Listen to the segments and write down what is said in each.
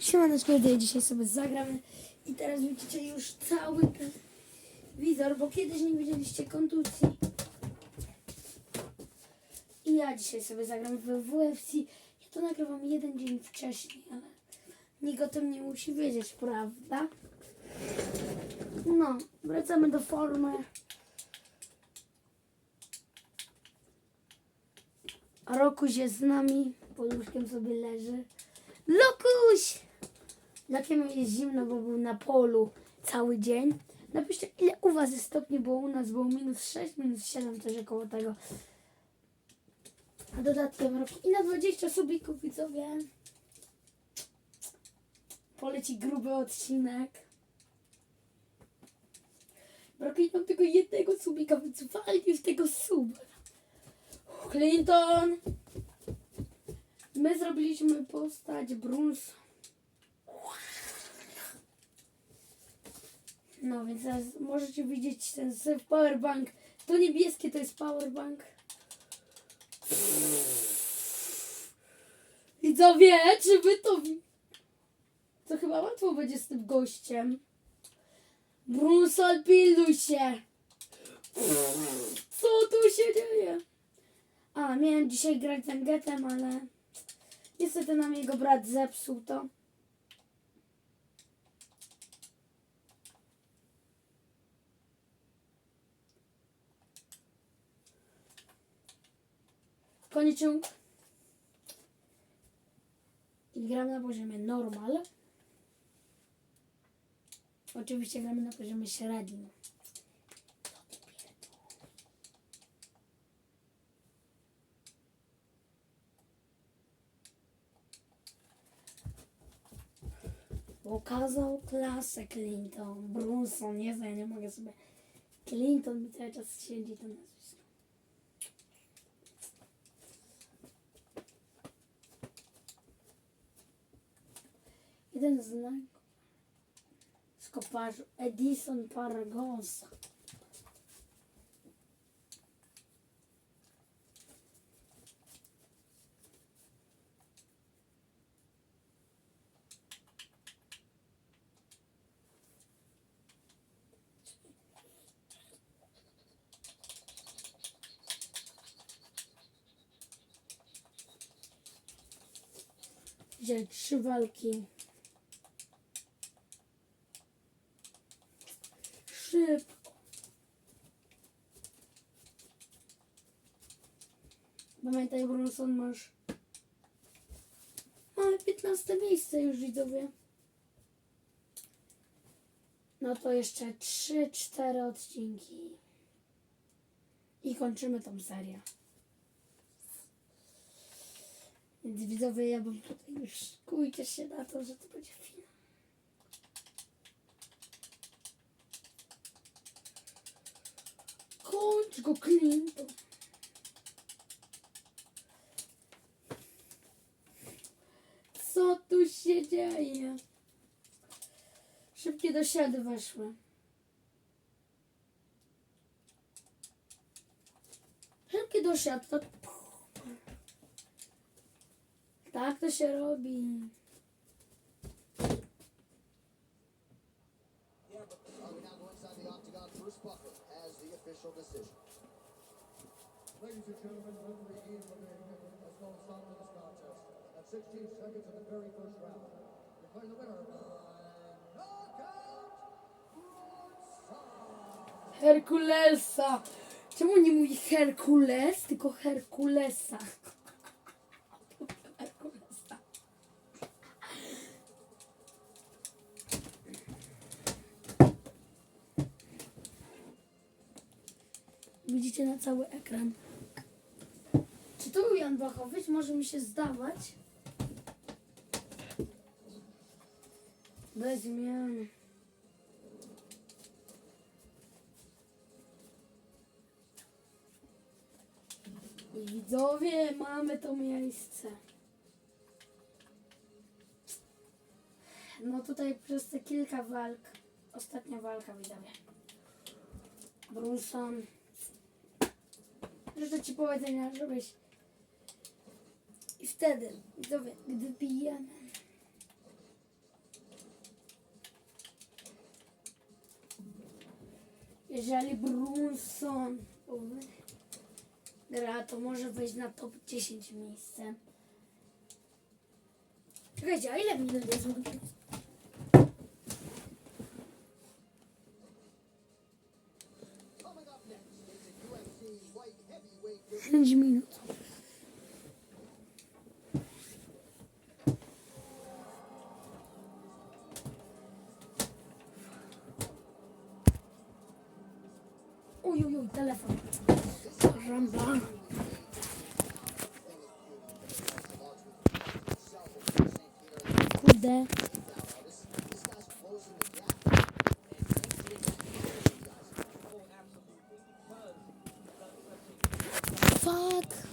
Siemaneczko, dzisiaj sobie zagramy i teraz widzicie już cały ten wizor, bo kiedyś nie widzieliście kontuzji. I ja dzisiaj sobie zagram w WFC. Ja to nagrywam jeden dzień wcześniej, ale nikt o tym nie musi wiedzieć, prawda? No, wracamy do formy. Rokuś jest z nami, pod łóżkiem sobie leży. Lokuś! Jakiem jest zimno, bo był na polu cały dzień. Napiszcie, ile u Was jest stopni, bo u nas było minus 6, minus 7, coś około tego. A dodatkiem roku. I na 20 subików, widzowie. Poleci gruby odcinek. Brakuje nam tylko jednego subika, więc walnij w tego suba. Clinton! My zrobiliśmy postać Bruce. No więc teraz możecie widzieć ten powerbank. To niebieskie to jest powerbank. Widzowie, czy wy to... To chyba łatwo będzie z tym gościem. Brusol, pilnuj się! Co tu się dzieje? A, miałem dzisiaj grać Zangetem, ale niestety nam jego brat zepsuł to. Koniczył. I gramy na poziomie normal. Oczywiście gramy na poziomie średnim. Pokazał klasę Clinton. Brunson, nie ja nie mogę sobie. Clinton mi cały czas siedzi to. en azından skopar Edison Paragonsa. Gente, chevalquinho. Pamiętaj, Brunson, masz... Mamy 15 miejsce już, widzowie. No to jeszcze 3-4 odcinki. I kończymy tą serię. Więc widzowie, ja bym tutaj już szykujcie się na to, że to będzie film. Kończ go, Clinton. Co tu dzieje? Szybkie dosiady weszły. Szybkie dosiad, tak. Tak to się robi. Ladies and gentlemen, referee Ian Levine has a stop to this contest at 16 seconds of the very first round. Declaring the winner by. Herkulesa. Czemu nie mówi Herkules, tylko Herkulesa? Herkulesa. Widzicie na cały ekran. Czy to był Jan Bachowicz? Może mi się zdawać. Bez zmian. Widzowie, mamy to miejsce. No tutaj przez te kilka walk, ostatnia walka widzowie. Brunson. Życzę ci powodzenia, żebyś... I wtedy, widzowie, gdy pijemy, jeżeli Brunson gra, to może wejść na top 10 miejsce. Czekajcie, a ile minut jest? Coming up Uj, uj, uj, telefon. Ramba. Kurde. Fuck.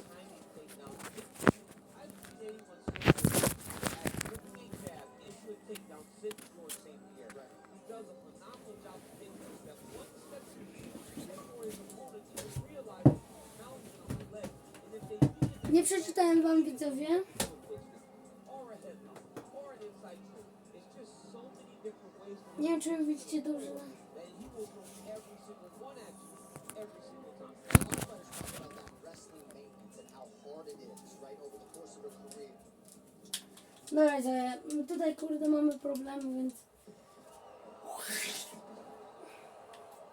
Nie przeczytałem wam widzowie. Nie wiem, czy widzicie dobrze. Dobra, tutaj kurde mamy problemy, więc...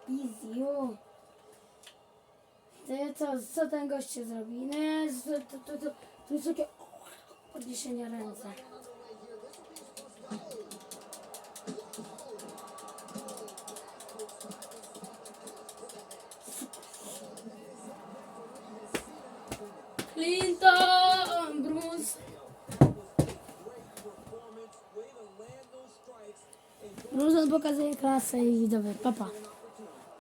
Easy, o. To co, co ten goście zrobi? Nie, to, to, to, to jest takie podniesienie ręce. Clinton, Bruce. Bruce pokazuje klasę i widzowie, papa.